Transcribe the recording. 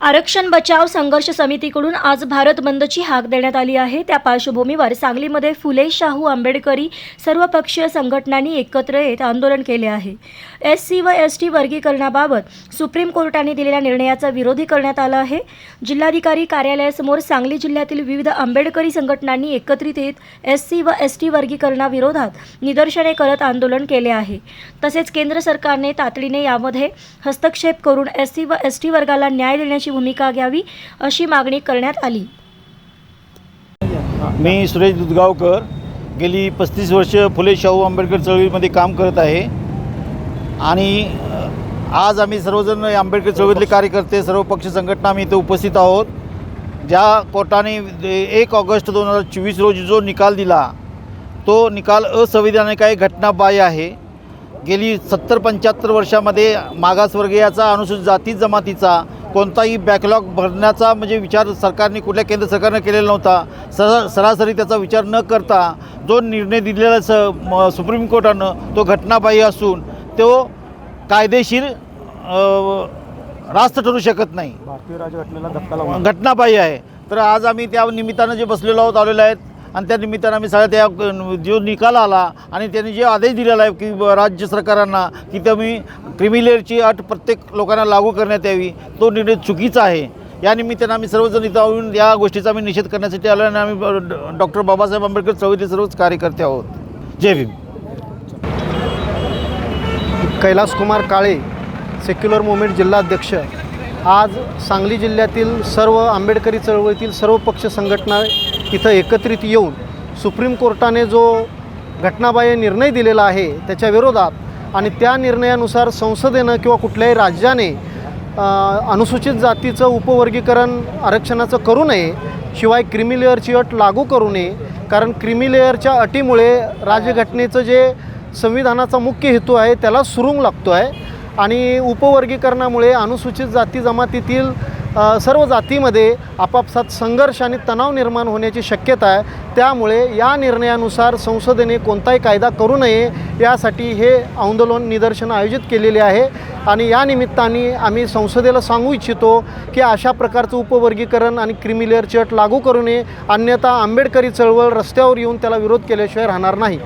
आरक्षण बचाव संघर्ष समितीकडून आज भारत बंदची हाक देण्यात आली आहे. त्या पार्श्वभूमीवर सांगलीमध्ये फुले शाहू आंबेडकरी सर्वपक्षीय संघटनांनी एकत्र येत आंदोलन केले आहे. एस सी व एस टी वर्गीकरणाबाबत सुप्रीम कोर्टाने दिलेल्या निर्णयाचा विरोधी करण्यात आला आहे. जिल्हाधिकारी कार्यालयासमोर सांगली जिल्ह्यातील विविध आंबेडकरी संघटनांनी एकत्रित येत एस सी व एस टी वर्गीकरणाविरोधात निदर्शने करत आंदोलन केले आहे. तसेच केंद्र सरकारने तातडीने यामध्ये हस्तक्षेप करून एस सी व एस टी वर्गाला न्याय देण्याची भूमिका घ्यावी अशी मागणी करण्यात आली. मी सुरेश दुधगावकर गेली पस्तीस वर्ष फुले शाहू आंबेडकर चळवळीमध्ये काम करत आहे. आणि आज आम्ही सर्वजण आंबेडकर चळवळीतले कार्यकर्ते सर्व पक्ष संघटना आम्ही इथे उपस्थित आहोत. ज्या कोर्टाने एक ऑगस्ट दोन हजार चोवीस रोजी जो निकाल दिला तो निकाल असंविधानिक आहे घटनाबाह्य आहे. गेली सत्तर पंच्याहत्तर वर्षामध्ये मागासवर्गीयाचा अनुसूचित जाती जमातीचा कोणताही बॅकलॉग भरण्याचा म्हणजे विचार सरकारने कुठल्या केंद्र सरकारनं केलेला नव्हता. सर सरासरी त्याचा विचार न करता जो निर्णय दिलेला स सुप्रीम कोर्टानं तो घटनाबाह्य असून तो कायदेशीर रास्त ठरू शकत नाही. भारतीय राजघटनेला धक्का घटनाबाह्य आहे. तर आज आम्ही त्या निमित्तानं जे बसलेलो आहोत आलेलो आहेत आणि त्या निमित्तानं आम्ही सगळ्या त्या जो निकाल आला आणि त्यांनी जे आदेश दिलेला आहे की राज्य सरकारांना की तुम्ही क्रिमिलेअरची अट प्रत्येक लोकांना लागू करण्यात यावी तो निर्णय चुकीचा आहे. या निमित्तानं आम्ही सर्वजण इथं येऊन या गोष्टीचा आम्ही निषेध करण्यासाठी आलो आणि आम्ही डॉक्टर बाबासाहेब आंबेडकर चळवळीचे सर्वच कार्यकर्ते आहोत. जय भीम. कैलासकुमार काळे सेक्युलर मुवमेंट जिल्हाध्यक्ष. आज सांगली जिल्ह्यातील सर्व आंबेडकरी चळवळीतील सर्व पक्ष संघटना इथं एकत्रित येऊन सुप्रीम कोर्टाने जो घटनाबाह्य निर्णय दिलेला आहे त्याच्या विरोधात आणि त्या निर्णयानुसार संसदेनं किंवा कुठल्याही राज्याने अनुसूचित जातीचं उपवर्गीकरण आरक्षणाचं करू नये शिवाय क्रिमिलेअरची अट लागू करू नये कारण क्रिमिलेअरच्या अटीमुळे राज्यघटनेचं जे संविधानाचा मुख्य हेतू आहे त्याला सुरुंग लागतो आहे आणि उपवर्गीकरणामुळे अनुसूचित जाती जमातीतील सर्व जातीमध्ये आपापसात संघर्ष आणि तणाव निर्माण होण्याची शक्यता आहे. त्यामुळे या निर्णयानुसार संसदेने कोणताही कायदा करू नये यासाठी हे आंदोलन निदर्शन आयोजित केलेले आहे. आणि या निमित्ताने आम्ही संसदेला सांगू इच्छितो की अशा प्रकारचं उपवर्गीकरण आणि क्रिमिलेअर चट लागू करू नये. अन्यथा आंबेडकरी चळवळ रस्त्यावर येऊन त्याला विरोध केल्याशिवाय राहणार नाही.